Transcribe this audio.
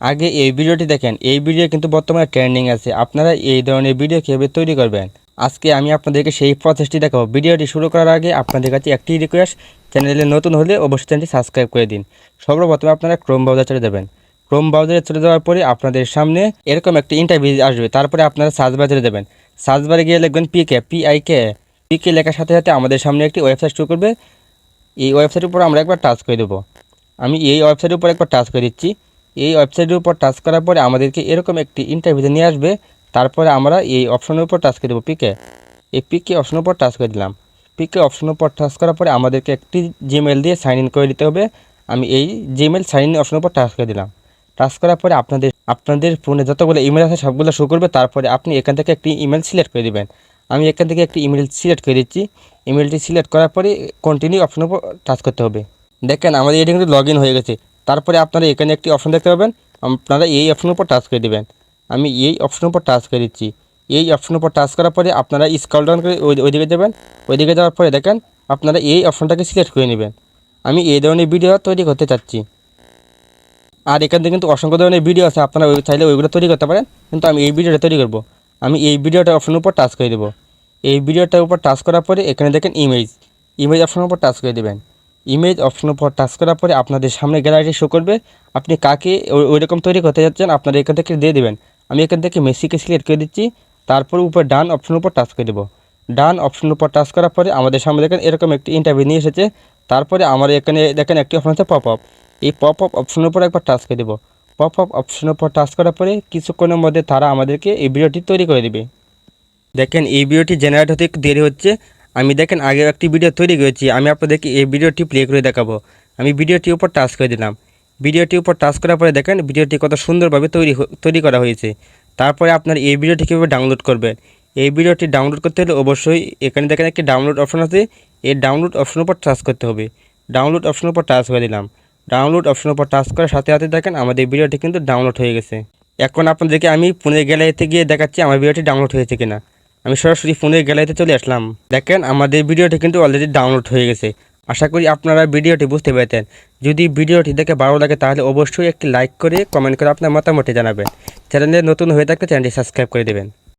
আগে এই ভিডিওটি দেখেন। এই ভিডিও কিন্তু বর্তমানে ট্রেন্ডিং আছে। আপনারা এই ধরনের ভিডিও কীভাবে তৈরি করবেন? আজকে আমি আপনাদেরকে সেই প্রসেসটি দেখাবো। ভিডিওটি শুরু করার আগে আপনাদের কাছে একটি রিকোয়েস্ট চ্যানেলে নতুন হলে অবশ্যই চ্যানেলটি সাবস্ক্রাইব করে দিন। সর্বপ্রথমে আপনারা ক্রোম ব্রাউজার চলে যাবেন। ক্রোম ব্রাউজারে চলে যাওয়ার পরে আপনাদের সামনে এরকম একটা ইন্টারভিউ আসবে। তারপরে আপনারা সার্চ বাজারে দেবেন সার্চ বারে গিয়ে লিখবেন পিকে পিআইকে পিকে লেখার সাথে সাথে আমাদের সামনে একটি ওয়েবসাইট শুরু করবে। এই ওয়েবসাইটের উপর আমরা একবার টাচ করে দেবো। আমি এই ওয়েবসাইটের উপর একবার টাচ করে দিচ্ছি। এই ওয়েবসাইটের উপর টাচ করার পরে আমাদেরকে এরকম একটি ইন্টারভিউতে নিয়ে আসবে। তারপরে আমরা এই অপশনের উপর টাচ করে দেবো পিকে এই পিকে অপশনের উপর টাচ করে দিলাম। পিকে অপশনের উপর টাচ করার পরে আমাদেরকে একটি জিমেল দিয়ে সাইন ইন করে দিতে হবে। আমি এই জিমেল সাইন ইন অপশনের উপর টাচ করে দিলাম। টাচ করার পরে আপনাদের আপনাদের ফোনে যতগুলো ইমেল আছে সবগুলো শো করবে। তারপরে আপনি এখান থেকে একটি ইমেল সিলেক্ট করে দেবেন। আমি এখান থেকে একটি ইমেল সিলেক্ট করে দিচ্ছি। ইমেলটি সিলেক্ট করার পরে কন্টিনিউ অপশনের উপর টাচ করতে হবে। দেখেন আমাদের এটা কিন্তু লগ হয়ে গেছে। তারপরে আপনারা এখানে একটি অপশন দেখতে পাবেন। আপনারা এই অপশনের উপর টাচ করে দেবেন। আমি এই অপশনের উপর টাচ করে দিচ্ছি। এই অপশনের উপর টাচ করার পরে আপনারা স্কল ডাউন করে ওই ওইদিকে যাবেন। ওইদিকে যাওয়ার পরে দেখেন, আপনারা এই অপশনটাকে সিলেক্ট করে নেবেন। আমি এই ধরনের ভিডিও তৈরি করতে চাচ্ছি। আর এখান থেকে কিন্তু অসংখ্য ধরনের ভিডিও আছে। আপনারা চাইলে ওইগুলো তৈরি করতে পারেন। কিন্তু আমি এই ভিডিওটা তৈরি করব। আমি এই ভিডিওটা অপশনের উপর টাচ করে দেবো। এই ভিডিওটার উপর টাচ করার পরে এখানে দেখেন ইমেজ ইমেজ অপশনের উপর টাচ করে দেবেন। ইমেজ অপশনের উপর টাচ করার পরে আপনাদের সামনে গ্যালারিটি শো করবে। আপনি কাকে ওই- ওই রকম তৈরি করতে যাচ্ছেন, আপনারা এখান থেকে দিয়ে দেবেন। আমি এখান থেকে মেসিকে সিলেক্ট করে দিচ্ছি, তারপর উপর ডান অপশনের উপর টাচ করে দেবো। ডান অপশনের উপর টাচ করার পরে আমাদের সামনে দেখেন এরকম একটি ইন্টারভিউ নিয়ে এসেছে। তারপরে আমার এখানে দেখেন একটি অপশন আছে পপ আপ এই পপ আপ অপশনের উপর একবার টাচ করে দেবো। পপ আপ অপশনের উপর টাচ করার পরে কিছুক্ষণের মধ্যে তারা আমাদেরকে এই ভিডিওটি তৈরি করে দেবে। দেখেন এই ভিডিওটি জেনারেট হতে দেরি হচ্ছে। আমি দেখেন আগে একটি ভিডিও তৈরি করেছি, আমি আপনাদেরকে এই ভিডিওটি প্লে করে দেখাবো। আমি ভিডিওটির উপর টাচ করে দিলাম। ভিডিওটির উপর টাচ করার পরে দেখেন ভিডিওটি কত সুন্দরভাবে তৈরি তৈরি করা হয়েছে। তারপরে আপনার এই ভিডিওটি কীভাবে ডাউনলোড করবেন? এই ভিডিওটি ডাউনলোড করতে হলে অবশ্যই এখানে দেখেন একটি ডাউনলোড অপশন আছে। এই ডাউনলোড অপশনের উপর টাচ করতে হবে। ডাউনলোড অপশনের উপর টাচ করে দিলাম। ডাউনলোড অপশনের উপর টাচ করার সাথে সাথে দেখেন আমাদের ভিডিওটি কিন্তু ডাউনলোড হয়ে গেছে। এখন আপনাদেরকে আমি ফোনের গ্যালারিতে গিয়ে দেখাচ্ছি আমার ভিডিওটি ডাউনলোড হয়েছে কিনা। আমি সরাসরি ফোনের গ্যালারিতে চলে আসলাম। দেখেন, আমাদের ভিডিওটি কিন্তু অলরেডি ডাউনলোড হয়ে গেছে। আশা করি আপনারা ভিডিওটি বুঝতে পেরেছেন। যদি ভিডিওটি দেখে ভালো লাগে, তাহলে অবশ্যই একটি লাইক করে কমেন্ট করে আপনার মতামতটি জানাবেন। চ্যানেলে নতুন হয়ে থাকলে চ্যানেলটি সাবস্ক্রাইব করে দেবেন।